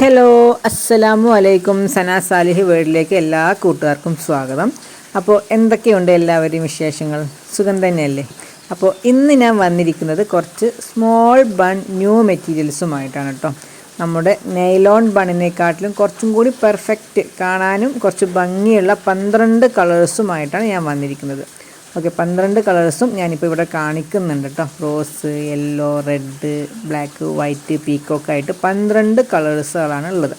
Hello അസ്സലാമു അലൈക്കും. സന Salih വേർഡിലേക്ക് എല്ലാ കൂട്ടുകാർക്കും സ്വാഗതം. അപ്പോൾ എന്തൊക്കെയുണ്ട് എല്ലാവരുടെയും വിശേഷങ്ങൾ? സുഖം തന്നെയല്ലേ? അപ്പോൾ ഇന്ന് ഞാൻ വന്നിരിക്കുന്നത് കുറച്ച് സ്മോൾ ബൺ ന്യൂ മെറ്റീരിയൽസുമായിട്ടാണ് കേട്ടോ നമ്മുടെ നെയ്ലോൺ ബണ്ണിനെക്കാട്ടിലും കുറച്ചും കൂടി പെർഫെക്റ്റ് കാണാനും കുറച്ച് ഭംഗിയുള്ള പന്ത്രണ്ട് കളേഴ്സുമായിട്ടാണ് ഞാൻ വന്നിരിക്കുന്നത്. ഓക്കെ പന്ത്രണ്ട് കളേഴ്സും ഞാനിപ്പോൾ ഇവിടെ കാണിക്കുന്നുണ്ട് കേട്ടോ rose yellow red black white peacock ആയിട്ട് പന്ത്രണ്ട് കളേഴ്സുകളാണ് ഉള്ളത്.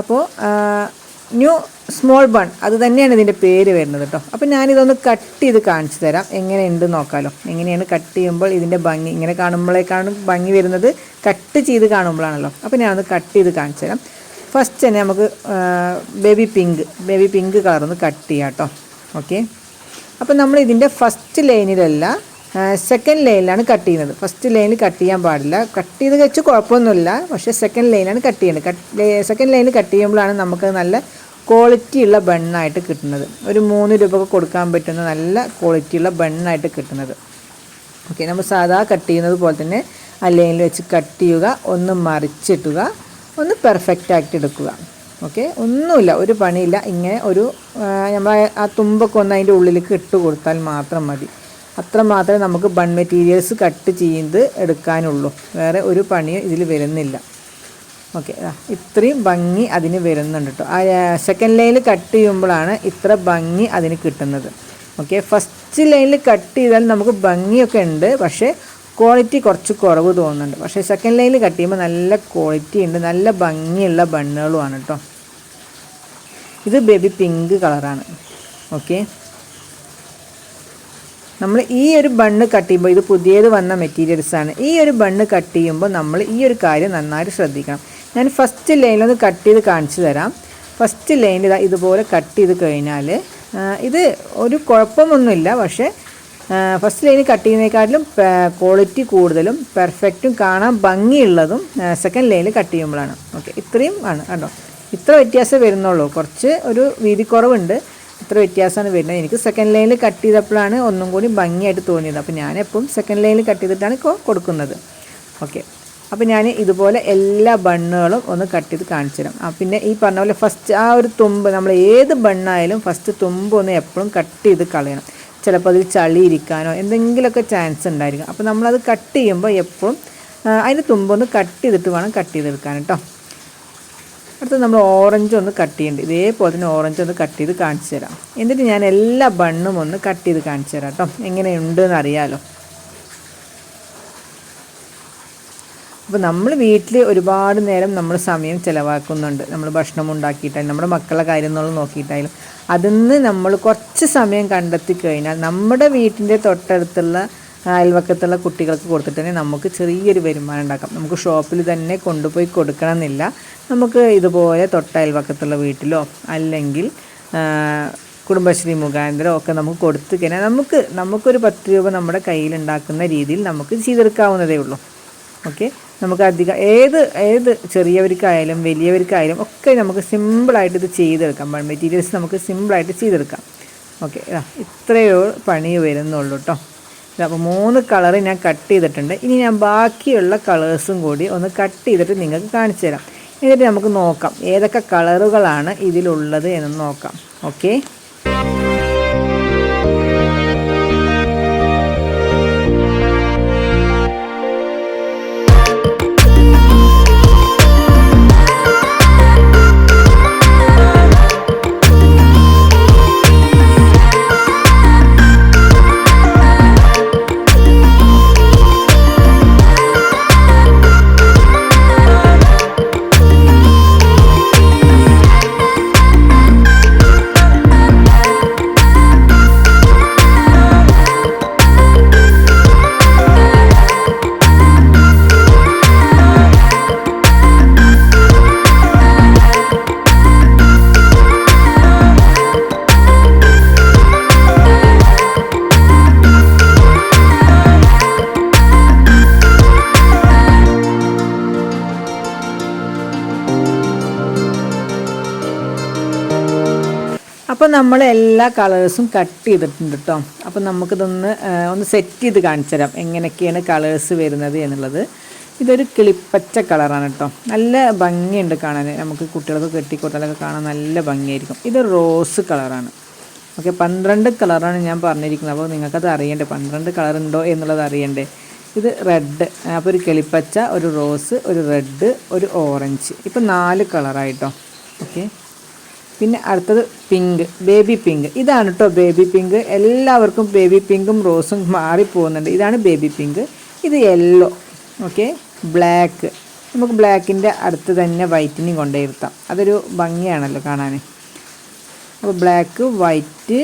അപ്പോൾ ന്യൂ സ്മോൾ ബൺ അത് തന്നെയാണ് ഇതിന്റെ പേര് വരുന്നത് കേട്ടോ അപ്പോൾ ഞാനിതൊന്ന് കട്ട് ചെയ്ത് കാണിച്ചു തരാം. എങ്ങനെയുണ്ട് നോക്കാമല്ലോ എങ്ങനെയാണ് കട്ട് ചെയ്യുമ്പോൾ ഇതിന്റെ ഭംഗി ഇങ്ങനെ കാണുമ്പോഴേക്കാണ് ഭംഗി വരുന്നത്. കട്ട് ചെയ്ത് കാണുമ്പോഴാണല്ലോ അപ്പോൾ ഞാനൊന്ന് കട്ട് ചെയ്ത് കാണിച്ചു തരാം. ഫസ്റ്റ് തന്നെ നമുക്ക് ബേബി പിങ്ക് ബേബി പിങ്ക് കളറൊന്ന് കട്ട് ചെയ്യാം കേട്ടോ ഓക്കെ. അപ്പോൾ നമ്മൾ ഇതിന്റെ ഫസ്റ്റ് ലൈനിലല്ല സെക്കൻഡ് ലൈനിലാണ് കട്ട് ചെയ്യുന്നത്. ഫസ്റ്റ് ലൈനിൽ കട്ട് ചെയ്യാൻ പാടില്ല. കട്ട് ചെയ്ത് വെച്ച് കുഴപ്പമൊന്നുമില്ല. പക്ഷേ സെക്കൻഡ് ലൈനാണ് കട്ട് ചെയ്യുന്നത്. കട്ട് സെക്കൻഡ് ലൈനിൽ കട്ട് ചെയ്യുമ്പോഴാണ് നമുക്ക് നല്ല ക്വാളിറ്റി ഉള്ള ബണ്ണായിട്ട് കിട്ടുന്നത്. ഒരു മൂന്ന് രൂപക്ക് കൊടുക്കാൻ പറ്റുന്ന നല്ല ക്വാളിറ്റി ഉള്ള ബണ്ണായിട്ട് കിട്ടുന്നത്. ഓക്കെ നമ്മൾ സാധാ കട്ട് ചെയ്യുന്നത് പോലെ തന്നെ ആ ലൈനിൽ വെച്ച് കട്ട് ചെയ്യുക ഒന്ന് മറിച്ചിട്ടുക ഒന്ന് പെർഫെക്റ്റ് ആക്കി എടുക്കുക. ഓക്കെ ഒന്നുമില്ല ഒരു പണിയില്ല. ഇങ്ങനെ ഒരു നമ്മൾ ആ തുമ്പൊക്കെ ഒന്ന് അതിന്റെ ഉള്ളിലേക്ക് ഇട്ട് കൊടുത്താൽ മാത്രം മതി. അത്ര മാത്രമേ നമുക്ക് ബൺ മെറ്റീരിയൽസ് കട്ട് ചെയ്ത് എടുക്കാനുള്ളൂ. വേറെ ഒരു പണിയും ഇതിൽ വരുന്നില്ല. ഓക്കെ ഇത്രയും ഭംഗി അതിന് വരുന്നുണ്ട് കേട്ടോ ആ സെക്കൻഡ് ലൈനിൽ കട്ട് ചെയ്യുമ്പോഴാണ് ഇത്ര ഭംഗി അതിന് കിട്ടുന്നത്. ഓക്കെ ഫസ്റ്റ് ലൈനിൽ കട്ട് ചെയ്താൽ നമുക്ക് ഭംഗിയൊക്കെ ഉണ്ട് പക്ഷേ ക്വാളിറ്റി കുറച്ച് കുറവ് തോന്നുന്നുണ്ട്. പക്ഷേ സെക്കൻഡ് ലൈനിൽ കട്ട് ചെയ്യുമ്പോൾ നല്ല ക്വാളിറ്റി ഉണ്ട് നല്ല ഭംഗിയുള്ള ബണ്ണുകളുമാണ് കേട്ടോ ഇത് ബേബി പിങ്ക് കളറാണ് ഓക്കെ നമ്മൾ ഈ ഒരു ബണ്ണ് കട്ട് ചെയ്യുമ്പോൾ ഇത് പുതിയത് വന്ന മെറ്റീരിയൽസാണ് ഈ ഒരു ബണ്ണ് കട്ട് ചെയ്യുമ്പോൾ നമ്മൾ ഈ ഒരു കാര്യം നന്നായിട്ട് ശ്രദ്ധിക്കണം. ഞാൻ ഫസ്റ്റ് ലൈനിലൊന്ന് കട്ട് ചെയ്ത് കാണിച്ചു തരാം. ഫസ്റ്റ് ലൈനിൽ ഇതുപോലെ കട്ട് ചെയ്ത് കഴിഞ്ഞാൽ ഇത് ഒരു കുഴപ്പമൊന്നുമില്ല. പക്ഷേ ഫസ്റ്റ് ലൈനിൽ കട്ട് ചെയ്യുന്നതിനെക്കാട്ടിലും ക്വാളിറ്റി കൂടുതലും പെർഫെക്റ്റും കാണാൻ ഭംഗിയുള്ളതും സെക്കൻഡ് ലൈനിൽ കട്ട് ചെയ്യുമ്പോഴാണ്. ഓക്കെ ഇത്രയും ആണ് കണ്ടോ ഇത്ര വ്യത്യാസം വരുന്നുള്ളൂ. കുറച്ച് ഒരു വീതി കുറവുണ്ട് ഇത്ര വ്യത്യാസമാണ് വരുന്നത്. എനിക്ക് സെക്കൻഡ് ലൈനിൽ കട്ട് ചെയ്തപ്പോഴാണ് ഒന്നും കൂടി ഭംഗിയായിട്ട് തോന്നിയത്. അപ്പോൾ ഞാൻ എപ്പം സെക്കൻഡ് ലൈനിൽ കട്ട് ചെയ്തിട്ടാണ് കൊടുക്കുന്നത്. ഓക്കെ അപ്പോൾ ഞാൻ ഇതുപോലെ എല്ലാ ബണ്ണുകളും ഒന്ന് കട്ട് ചെയ്ത് കാണിച്ചു തരാം. ആ പിന്നെ ഈ പറഞ്ഞ പോലെ ഫസ്റ്റ് ആ ഒരു തുമ്പ് നമ്മൾ ഏത് ബണ്ണായാലും ഫസ്റ്റ് തുമ്പ് ഒന്ന് എപ്പോഴും കട്ട് ചെയ്ത് കളയണം. ചിലപ്പോൾ അതിൽ ചളി ഇരിക്കാനോ എന്തെങ്കിലുമൊക്കെ ചാൻസ് ഉണ്ടായിരിക്കും. അപ്പോൾ നമ്മളത് കട്ട് ചെയ്യുമ്പോൾ എപ്പോഴും അതിന്റെ തുമ്പൊന്ന് കട്ട് ചെയ്തിട്ട് വേണം കട്ട് ചെയ്തെടുക്കാൻ കേട്ടോ. അടുത്ത് നമ്മൾ ഓറഞ്ച് ഒന്ന് കട്ട് ചെയ്യേണ്ടത് ഇതേപോലെ തന്നെ ഓറഞ്ച് ഒന്ന് കട്ട് ചെയ്ത് കാണിച്ചു തരാം. എന്നിട്ട് ഞാൻ എല്ലാ ബണ്ണും ഒന്ന് കട്ട് ചെയ്ത് കാണിച്ചു തരാം കേട്ടോ. എങ്ങനെയുണ്ടെന്ന് അറിയാമല്ലോ അപ്പോൾ നമ്മൾ വീട്ടിൽ ഒരുപാട് നേരം നമ്മൾ സമയം ചിലവാക്കുന്നുണ്ട്. നമ്മൾ ഭക്ഷണം ഉണ്ടാക്കിയിട്ടായാലും നമ്മുടെ മക്കളെ എന്നുള്ളത് നോക്കിയിട്ടായാലും. അതിൽ നിന്ന് നമ്മൾ കുറച്ച് സമയം കണ്ടെത്തി കഴിഞ്ഞാൽ നമ്മുടെ വീട്ടിന്റെ തൊട്ടടുത്തുള്ള അയൽവക്കത്തുള്ള കുട്ടികൾക്ക് കൊടുത്തിട്ട് തന്നെ നമുക്ക് ചെറിയൊരു വരുമാനം ഉണ്ടാക്കാം. നമുക്ക് ഷോപ്പിൽ തന്നെ കൊണ്ടുപോയി കൊടുക്കണമെന്നില്ല. നമുക്ക് ഇതുപോലെ തൊട്ട അയൽവക്കത്തുള്ള വീട്ടിലോ അല്ലെങ്കിൽ കുടുംബശ്രീ മുഖാന്തരം ഒക്കെ നമുക്ക് കൊടുത്തു കഴിഞ്ഞാൽ നമുക്ക് നമുക്കൊരു പത്ത് രൂപ നമ്മുടെ കയ്യിലുണ്ടാക്കുന്ന രീതിയിൽ നമുക്ക് ചെയ്തെടുക്കാവുന്നതേ ഉള്ളൂ. ഓക്കെ? നമുക്ക് അധികം ഏത് ഏത് ചെറിയവർക്കായാലും വലിയവർക്കായാലും ഒക്കെ നമുക്ക് സിമ്പിളായിട്ട് ഇത് ചെയ്തെടുക്കാം. മെറ്റീരിയൽസ് നമുക്ക് സിമ്പിളായിട്ട് ചെയ്തെടുക്കാം. ഓക്കെ ഇത്രയോ പണി വരുന്നുള്ളൂ കേട്ടോ അപ്പോൾ മൂന്ന് കളർ ഞാൻ കട്ട് ചെയ്തിട്ടുണ്ട്. ഇനി ഞാൻ ബാക്കിയുള്ള കളേഴ്സും കൂടി ഒന്ന് കട്ട് ചെയ്തിട്ട് നിങ്ങൾക്ക് കാണിച്ചു തരാം. എന്നിട്ട് നമുക്ക് നോക്കാം. ഏതൊക്കെ കളറുകളാണ് ഇതിലുള്ളത് എന്ന് നോക്കാം. ഓക്കെ അപ്പോൾ നമ്മൾ എല്ലാ കളേഴ്സും കട്ട് ചെയ്തിട്ടുണ്ട് കേട്ടോ അപ്പോൾ നമുക്കിതൊന്ന് ഒന്ന് സെറ്റ് ചെയ്ത് കാണിച്ചു തരാം. എങ്ങനെയൊക്കെയാണ് കളേഴ്സ് വരുന്നത് എന്നുള്ളത്. ഇതൊരു കിളിപ്പച്ച കളറാണ് കേട്ടോ നല്ല ഭംഗിയുണ്ട് കാണാൻ നമുക്ക് കുട്ടികൾക്ക് കെട്ടിക്കൊടുത്താലൊക്കെ കാണാൻ നല്ല ഭംഗിയായിരിക്കും. ഇത് റോസ് കളറാണ് ഓക്കെ പന്ത്രണ്ട് കളറാണ് ഞാൻ പറഞ്ഞിരിക്കുന്നത്. അപ്പോൾ നിങ്ങൾക്കത് അറിയണ്ടേ? പന്ത്രണ്ട് കളർ ഉണ്ടോ എന്നുള്ളത് അറിയണ്ടേ? ഇത് റെഡ് അപ്പോൾ ഒരു കിളിപ്പച്ച ഒരു റോസ് ഒരു റെഡ് ഒരു ഓറഞ്ച് ഇപ്പം നാല് കളറായിട്ടോ ഓക്കെ പിന്നെ അടുത്തത് പിങ്ക് ബേബി പിങ്ക്. ഇതാണ് കേട്ടോ ബേബി പിങ്ക്. എല്ലാവർക്കും ബേബി പിങ്കും റോസും മാറിപ്പോകുന്നുണ്ട്. ഇതാണ് ബേബി പിങ്ക്. ഇത് യെല്ലോ. ഓക്കെ? ബ്ലാക്ക്. നമുക്ക് ബ്ലാക്കിന്റെ അടുത്ത് തന്നെ വൈറ്റിനെയും കൊണ്ടുവരുത്താം അതൊരു ഭംഗിയാണല്ലോ കാണാൻ അപ്പോൾ black white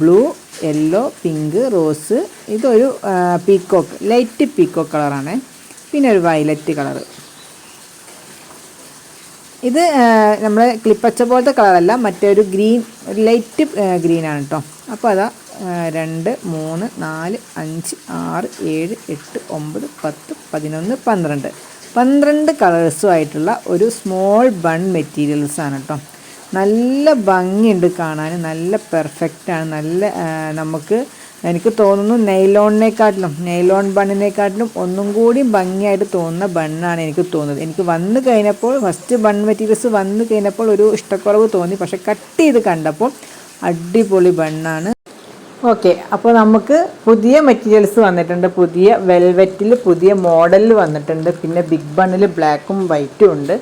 blue yellow pink rose. ഇതൊരു പീക്കോക്ക്. ലൈറ്റ് പീക്കോക്ക് കളറാണ്. പിന്നെ ഒരു വയലറ്റ് കളറ്. ഇത് നമ്മൾ ക്ലിപ്പച്ച പോലത്തെ കളറല്ല മറ്റേ ഒരു ഗ്രീൻ ലൈറ്റ് ഗ്രീനാണ് കേട്ടോ അപ്പോൾ അതാ രണ്ട് മൂന്ന് നാല് അഞ്ച് ആറ് ഏഴ് എട്ട് ഒമ്പത് പത്ത് പതിനൊന്ന് പന്ത്രണ്ട്. പന്ത്രണ്ട് കളേഴ്സുമായിട്ടുള്ള ഒരു സ്മോൾ ബൺ മെറ്റീരിയൽസ് ആണ് കേട്ടോ നല്ല ഭംഗിയുണ്ട് കാണാൻ നല്ല പെർഫെക്റ്റാണ് നല്ല നമുക്ക് എനിക്ക് തോന്നുന്നു നെയ്ലോണിനെക്കാട്ടിലും നെയ്ലോൺ ബണ്ണിനെക്കാട്ടിലും ഒന്നും കൂടി ഭംഗിയായിട്ട് തോന്നുന്ന ബണ്ണാണ് എനിക്ക് തോന്നുന്നത്. എനിക്ക് വന്നു കഴിഞ്ഞപ്പോൾ ഫസ്റ്റ് ബൺ മെറ്റീരിയൽസ് വന്നു കഴിഞ്ഞപ്പോൾ ഒരു ഇഷ്ടക്കുറവ് തോന്നി. പക്ഷെ കട്ട് ചെയ്ത് കണ്ടപ്പോൾ അടിപൊളി ബണ്ണാണ്. ഓക്കെ അപ്പോൾ നമുക്ക് പുതിയ മെറ്റീരിയൽസ് വന്നിട്ടുണ്ട്. പുതിയ വെൽവെറ്റിൽ പുതിയ മോഡലിൽ വന്നിട്ടുണ്ട്. പിന്നെ ബിഗ് ബണ്ണിൽ ബ്ലാക്കും വൈറ്റും ഉണ്ട്.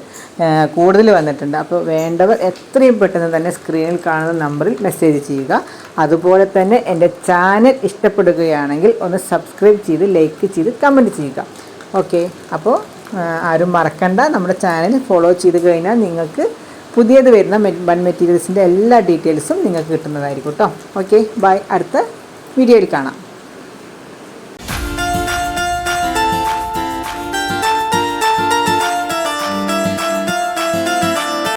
കൂടുതൽ വന്നിട്ടുണ്ട്. അപ്പോൾ വേണ്ടവർ എത്രയും പെട്ടെന്ന് തന്നെ സ്ക്രീനിൽ കാണുന്ന നമ്പറിൽ മെസ്സേജ് ചെയ്യുക. അതുപോലെ തന്നെ എന്റെ ചാനൽ ഇഷ്ടപ്പെടുകയാണെങ്കിൽ ഒന്ന് സബ്സ്ക്രൈബ് ചെയ്ത് ലൈക്ക് ചെയ്ത് കമന്റ് ചെയ്യുക. ഓക്കെ അപ്പോൾ ആരും മറക്കണ്ട. നമ്മുടെ ചാനൽ ഫോളോ ചെയ്ത് കഴിഞ്ഞാൽ നിങ്ങൾക്ക് പുതിയത് വരുന്ന ബൺ മെറ്റീരിയൽസിന്റെ എല്ലാ ഡീറ്റെയിൽസും നിങ്ങൾക്ക് കിട്ടുന്നതായിരിക്കും കേട്ടോ ഓക്കെ ബൈ അടുത്ത വീഡിയോയിൽ കാണാം.